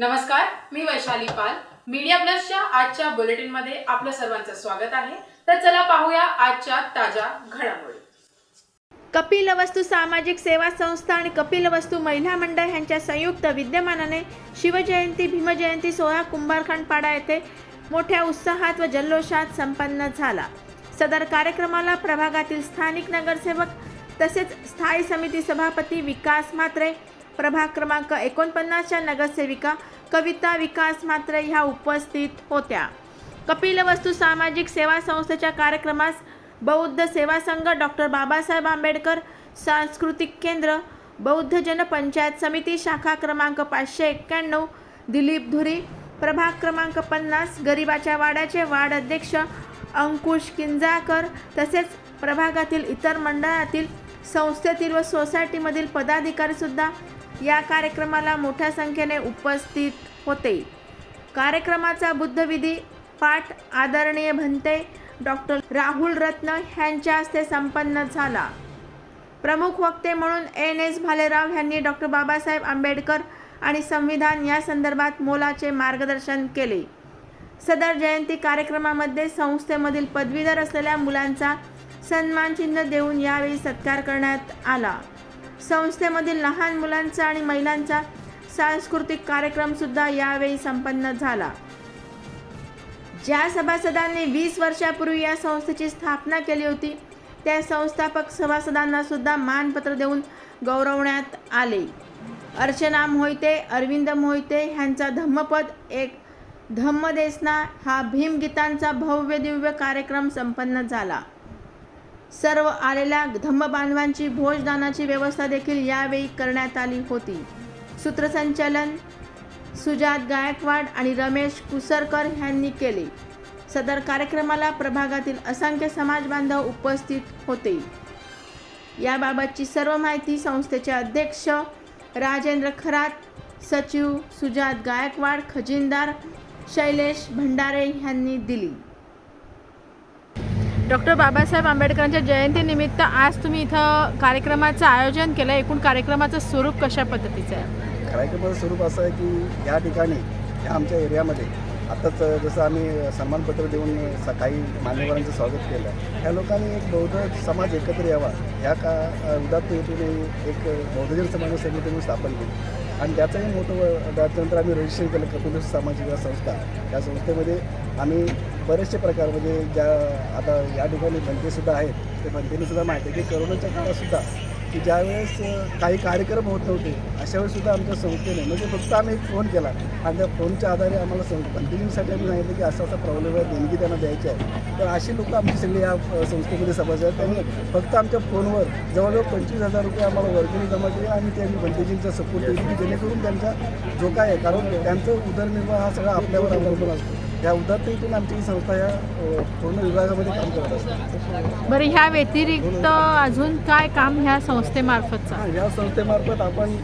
नमस्कार मी वैशाली पाल. मीडिया प्लसच्या आजच्या बुलेटिनमध्ये आपलं सर्वांचं स्वागत आहे. तर चला पाहूया आजच्या ताज्या घडामोडी. कपिलवस्तू सामाजिक सेवा संस्था आणि कपिलवस्तू महिला मंडळ यांच्या संयुक्त विद्यमानाने शिवजयंती भीमजयंती सोहळा कुंभारखंडपाडा येथे मोठ्या उत्साहात व जल्लोषात संपन्न झाला. सदर कार्यक्रमाला प्रभागातील स्थानिक नगरसेवक तसेच स्थायी समिती सभापती विकास म्हात्रे प्रभाग क्रमांक एकोणपन्नासच्या नगरसेविका कविता विकास मात्र ह्या उपस्थित होत्या. कपिलवस्तू सामाजिक सेवा संस्थेच्या कार्यक्रमास बौद्ध सेवा संघ डॉक्टर बाबासाहेब आंबेडकर सांस्कृतिक केंद्र बौद्ध जन पंचायत समिती शाखा क्रमांक पाचशे एक्क्याण्णव दिलीप धुरी प्रभाग क्रमांक पन्नास गरिबाच्या वाड्याचे वार्ड अध्यक्ष अंकुश किंजाकर तसेच प्रभागातील इतर मंडळातील संस्थेतील व सोसायटीमधील पदाधिकारीसुद्धा या कार्यक्रमाला मोठ्या संख्येने उपस्थित होते. कार्यक्रमाचा बुद्धविधी पाठ आदरणीय भंते डॉक्टर राहुल रत्न यांच्या हस्ते संपन्न झाला. प्रमुख वक्ते म्हणून एन एस भालेराव यांनी डॉक्टर बाबासाहेब आंबेडकर आणि संविधान या संदर्भात मोलाचे मार्गदर्शन केले. सदर जयंती कार्यक्रमामध्ये संस्थेमधील पदवीधर असलेल्या मुलांचा सन्मानचिन्ह देऊन यावेळी सत्कार करण्यात आला. संस्थेमधील लहान मुलांचा आणि महिलांचा सांस्कृतिक कार्यक्रमसुद्धा यावेळी संपन्न झाला. ज्या सभासदांनी वीस वर्षापूर्वी या संस्थेची स्थापना केली होती त्या संस्थापक सभासदांना सुद्धा मानपत्र देऊन गौरवण्यात आले. अर्चना मोहिते अरविंद मोहिते ह्यांचा धम्मपद एक धम्मदेसना हा भीमगीतांचा भव्य दिव्य कार्यक्रम संपन्न झाला. सर्व आलेल्या धम्म बांधवांची भोजदानाची व्यवस्था देखील यावेळी करण्यात आली होती. सूत्रसंचालन सुजात गायकवाड आणि रमेश कुसरकर यांनी केले. सदर कार्यक्रमाला प्रभागातील असंख्य समाज बांधव उपस्थित होते. याबाबतची सर्व माहिती संस्थेचे अध्यक्ष राजेंद्र खरात सचिव सुजात गायकवाड खजिनदार शैलेश भंडारे यांनी दिली. डॉक्टर बाबासाहेब आंबेडकरांच्या जयंतीनिमित्त आज तुम्ही इथं कार्यक्रमाचं आयोजन केलं. एकूण कार्यक्रमाचं स्वरूप कशा पद्धतीचं आहे? कार्यक्रमाचं स्वरूप असं आहे की या ठिकाणी या आमच्या एरियामध्ये आताच जसं आम्ही सन्मानपत्र देऊन सकाळी काही मान्यवरांचं स्वागत केलं ह्या लोकांनी एक बौद्ध समाज एकत्र यावा. ह्या का उदात्त हेतूने एक बौद्धजन समाज समिती म्हणून स्थापन केली. आणि त्याचंही मोठं त्यानंतर आम्ही रजिस्ट्रेशन केलं कपिल सामाजिक संस्था. त्या संस्थेमध्ये आम्ही बरेचसे प्रकार म्हणजे ज्या आता या ठिकाणी बनतेसुद्धा आहेत. ते बनतेनेसुद्धा माहिती आहे की करोनाच्या काळातसुद्धा की ज्यावेळेस काही कार्यक्रम होत नव्हते अशा सुद्धा आमच्या संस्थेने म्हणजे फक्त आम्ही एक फोन केला. आणि त्या फोनच्या आधारे आम्हाला सं कंटिन्यूसाठी आम्ही सांगितलं की असा असा प्रॉब्लेम आहे देणगी त्यांना द्यायची आहे. तर अशी लोक आमची सगळी या संस्थेमध्ये सभासद आहेत त्यांनी फक्त आमच्या फोनवर जवळजवळ पंचवीस हजार रुपये आम्हाला वर्गणी जमा केली आणि ते आम्ही बंटेजींचा सपोर्ट की जेणेकरून त्यांचा जो काय आहे कारण त्यांचं उदरनिर्वाह हा सगळा आपल्यावर अवलंबून असतो. या उदात्तेतून आमची ही संस्था या पूर्ण विभागामध्ये काम करत असते. बरं ह्या व्यतिरिक्त अजून काय काम ह्या संस्थेमार्फतचं? हां या संस्थेमार्फत आपण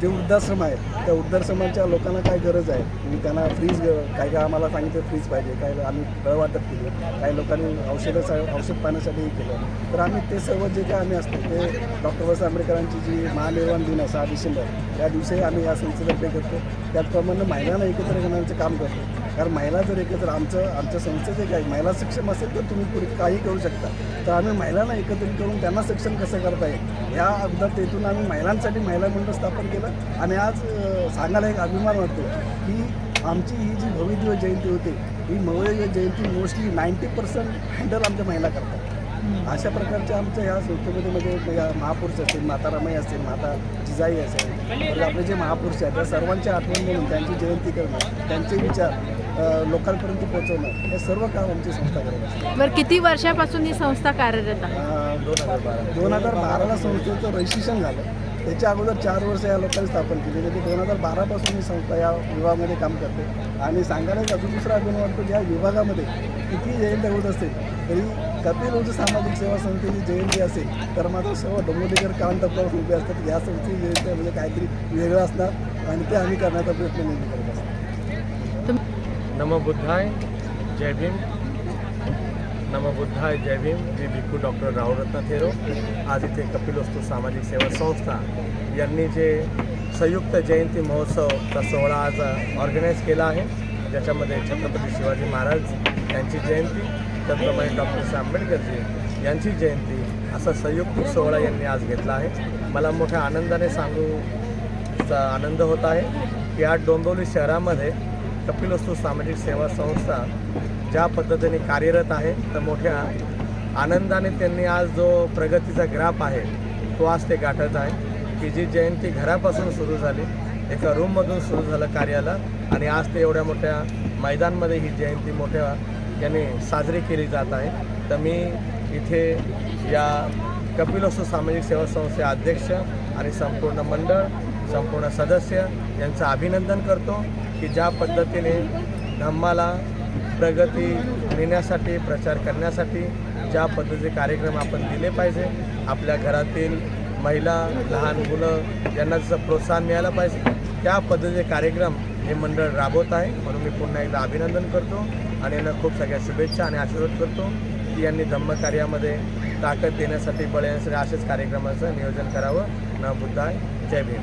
जे वृद्धाश्रम आहेत त्या वृद्धाश्रमाच्या लोकांना काय गरज आहे? मी त्यांना फ्रीज काय काय आम्हाला सांगितलं फ्रीज पाहिजे काय आम्ही फळ वाटप केलं काही लोकांनी औषधं औषध पाण्यासाठीही केलं. तर आम्ही ते सर्व जे काय आम्ही असतो ते डॉक्टर बाबासाहेब आंबेडकरांची जी महानिर्वाण दिन आहे सहा डिसेंबर या दिवशी आम्ही या संस्थेतर्फे करतो. त्याचप्रमाणे महिलांना एकत्र करण्याचं काम करतो. कारण महिला जर एकत्र आमचं आमच्या संस्थेत एक आहे महिला सक्षम असेल तर तुम्ही पुढे काही करू शकता. तर आम्ही महिलांना एकत्रित करून त्यांना सक्षम कसं करता येईल? ह्या उदात्तेतून आम्ही महिलांसाठी महिला मंडळ स्थापन केलं आणि आज सांगायला एक अभिमान वाटतो की आमची ही जी भव्यदिव्य जयंती होती ही भव्यदिव्य जयंती मोस्टली नाईंटी पर्सेंट हँडल आमच्या महिला करतात. अशा प्रकारच्या आमच्या ह्या संस्थेमध्ये म्हणजे या महापुरुष असतील माता रमाई असतील माता जिजाई असेल आपले जे महापुरुष आहेत त्या सर्वांच्या आठवण म्हणून त्यांची जयंती करणं त्यांचे विचार. लोकांपर्यंत पोहोचवणं हे सर्व काम आमची संस्था करत असते. बरं किती वर्षापासून ही संस्था कार्यरत आहे? दोन हजार बारा दोन हजार बाराला संस्थेचं रजिस्ट्रेशन झालं. त्याच्या अगोदर चार वर्ष या लोकांनी स्थापन केली. म्हणजे दोन हजार बारापासून ही संस्था या विभागामध्ये काम करते. आणि सांगायला अजून दुसरा अभिमान वाटतो की या विभागामध्ये किती जयंती होत असते तरी कपिल ऊर्जा सामाजिक सेवा संस्थेची जयंती असेल तर मात्र सर्व कान टप्प्यावर उभे असतात. या संस्थेची जयंती म्हणजे काहीतरी वेगळं असणार आणि ते आम्ही करण्याचा प्रयत्न नेहमी करत. नमो बुद्धाय जय भीम। नम बुद्धाय जय भीम। मी भिक्खू डॉक्टर राहुल रत्न थेरो आज इथे कपिलोस्तू सामाजिक सेवा संस्था यांनी जे संयुक्त जयंती महोत्सवचा सोहळा आज ऑर्गनाईज केला आहे ज्याच्यामध्ये छत्रपती शिवाजी महाराज यांची जयंती त्याचप्रमाणे डॉक्टर आंबेडकरजी यांची जयंती असा संयुक्त सोहळा यांनी आज घेतला आहे. मला मोठ्या आनंदाने सांगू चा आनंद होत आहे की आज डोंबिवली शहरामध्ये कपिलवस्तू सामाजिक सेवा संस्था ज्या पद्धतीने कार्यरत आहे तर मोठ्या आनंदाने त्यांनी आज जो प्रगतीचा ग्राफ आहे तो आज ते गाठत आहे. की जी जयंती घरापासून सुरू झाली. एका रूममधून सुरू झालं कार्याला आणि आज ते एवढ्या मोठ्या मैदानमध्ये ही जयंती मोठ्या यांनी साजरी केली जात आहे. तर मी इथे या कपिलोत्सव सामाजिक सेवा संस्थे अध्यक्ष आणि संपूर्ण मंडळ संपूर्ण सदस्य यांचं अभिनंदन करतो. की ज्या पद्धतीने धम्माला प्रगती नेण्यासाठी प्रचार करण्यासाठी ज्या पद्धतीचे कार्यक्रम आपण दिले पाहिजे आपल्या घरातील महिला लहान मुलं यांना जसं प्रोत्साहन मिळालं पाहिजे त्या पद्धतीचे कार्यक्रम हे मंडळ राबवत आहे. म्हणून मी पुन्हा एकदा अभिनंदन करतो आणि यांना खूप सगळ्या शुभेच्छा आणि आशीर्वाद करतो की यांनी धम्मकार्यामध्ये ताकद देण्यासाठी बळ येण्यासाठी असेच कार्यक्रमाचं नियोजन करावं. न बुद्धाय जय भीम.